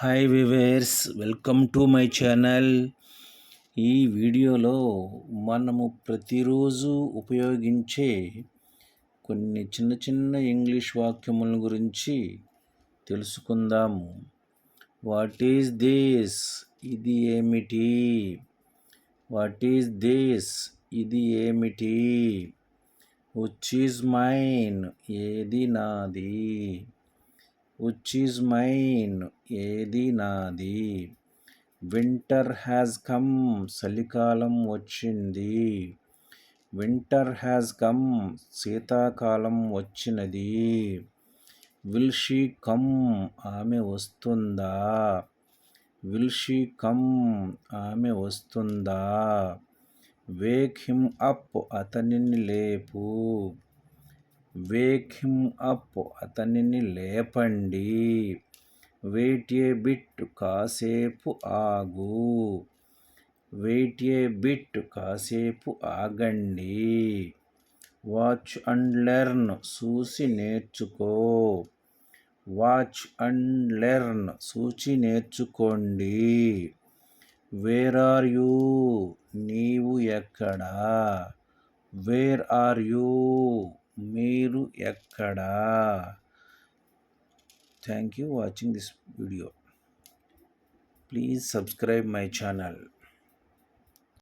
Hi viewers welcome to my channel. ఈ వీడియోలో మనము ప్రతిరోజు ఉపయోగించే కొన్ని చిన్న చిన్న ఇంగ్లీష్ వాక్యముల గురించి తెలుసుకుందాము. వాట్ ఈజ్ దిస్ ఇది ఏమిటి? వాట్ ఈజ్ దిస్ ఇది ఏమిటి? విచ్ ఈజ్ మైన్ ఏది నాది? విచ్ ఈజ్ మైన్ ఏది నాది? వింటర్ హ్యాజ్ కమ్ చలికాలం వచ్చింది. వింటర్ హ్యాజ్ కమ్ శీతాకాలం వచ్చినది. విల్ షీ కమ్ ఆమె వస్తుందా? విల్ షీ కమ్ ఆమె వస్తుందా? వేక్ హిమ్ అప్ అతనిని లేపు. వేక్ హిమ్ అప్ అతనిని లేపండి. వెయిట్ ఏ బిట్ కాసేపు ఆగు. వెయిట్ ఏ బిట్ కాసేపు ఆగండి. వాచ్ అండ్ లెర్న్ చూసి నేర్చుకో. వాచ్ అండ్ లెర్న్ సూచి నేర్చుకోండి. Where are you? నీవు ఎక్కడా? Where are you? మీరు ఎక్కడా? Thank you watching this video please subscribe my channel